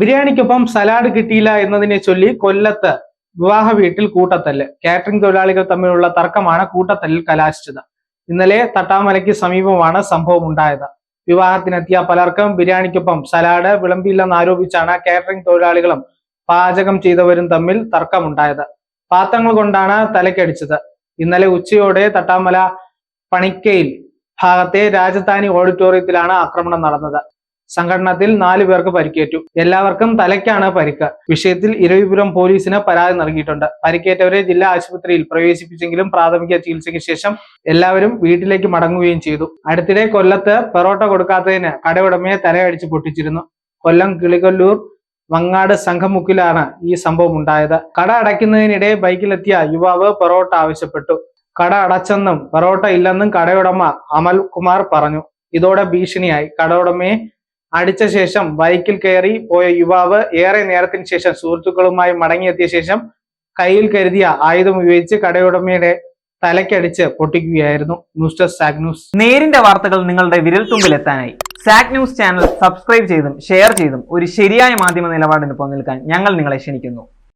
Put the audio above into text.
ബിരിയാണിക്കൊപ്പം salad കിട്ടിയില്ല എന്നതിനെ ചൊല്ലി കൊല്ലത്ത് വിവാഹ വീട്ടിൽ കൂട്ടത്തല്ല്. കാറ്ററിംഗ് തൊഴിലാളികൾ തമ്മിലുള്ള തർക്കമാണ് കൂട്ടത്തല്ലിൽ കലാശിച്ചത്. ഇന്നലെ തട്ടാമലയ്ക്ക് സമീപമാണ് സംഭവം ഉണ്ടായത്. വിവാഹത്തിനെത്തിയ പലർക്കും ബിരിയാണിക്കൊപ്പം സലാഡ് വിളമ്പിയില്ലെന്ന് ആരോപിച്ചാണ് കാറ്ററിംഗ് തൊഴിലാളികളും പാചകം ചെയ്തവരും തമ്മിൽ തർക്കമുണ്ടായത്. പാത്രങ്ങൾ കൊണ്ടാണ് തലക്കടിച്ചത്. ഇന്നലെ ഉച്ചയോടെ തട്ടാമല പണിക്കയിൽ ഭാഗത്തെ രാജധാനി ഓഡിറ്റോറിയത്തിലാണ് ആക്രമണം നടന്നത്. സംഘടനത്തിൽ നാലു പേർക്ക് പരിക്കേറ്റു. എല്ലാവർക്കും തലയ്ക്കാണ് പരിക്ക്. വിഷയത്തിൽ ഇരവിപുരം പോലീസിന് പരാതി നൽകിയിട്ടുണ്ട്. പരിക്കേറ്റവരെ ജില്ലാ ആശുപത്രിയിൽ പ്രവേശിപ്പിച്ചെങ്കിലും പ്രാഥമിക ചികിത്സയ്ക്ക് ശേഷം എല്ലാവരും വീട്ടിലേക്ക് മടങ്ങുകയും ചെയ്തു. അടുത്തിടെ കൊല്ലത്ത് പെറോട്ട കൊടുക്കാത്തതിന് കടയുടമയെ തലയടിച്ച് പൊട്ടിച്ചിരുന്നു. കൊല്ലം കിളികൊല്ലൂർ വങ്ങാട് സംഘമുക്കിലാണ് ഈ സംഭവം ഉണ്ടായത്. കട അടയ്ക്കുന്നതിനിടെ ബൈക്കിലെത്തിയ യുവാവ് പെറോട്ട ആവശ്യപ്പെട്ടു. കട അടച്ചെന്നും പെറോട്ട ഇല്ലെന്നും കടയുടമ അമൽ കുമാർ പറഞ്ഞു. ഇതോടെ ഭീഷണിയായി. കടയുടമയെ അടിച്ച ശേഷം ബൈക്കിൽ കയറി പോയ യുവാവ് ഏറെ നേരത്തിന് ശേഷം സുഹൃത്തുക്കളുമായി മടങ്ങിയെത്തിയ ശേഷം കയ്യിൽ കരുതിയ ആയുധം ഉപയോഗിച്ച് കടയുടമയുടെ തലക്കടിച്ച് പൊട്ടിക്കുകയായിരുന്നു. News desk Saag news. നേരിന്റെ വാർത്തകൾ നിങ്ങളുടെ വിരൽത്തുമ്പിൽ എത്താനായി സാഗ് ന്യൂസ് ചാനൽ സബ്സ്ക്രൈബ് ചെയ്തും ഷെയർ ചെയ്തും ഒരു ശരിയായ മാധ്യമ നിലപാടിന് നിൽക്കാൻ ഞങ്ങൾ നിങ്ങളെ ക്ഷണിക്കുന്നു.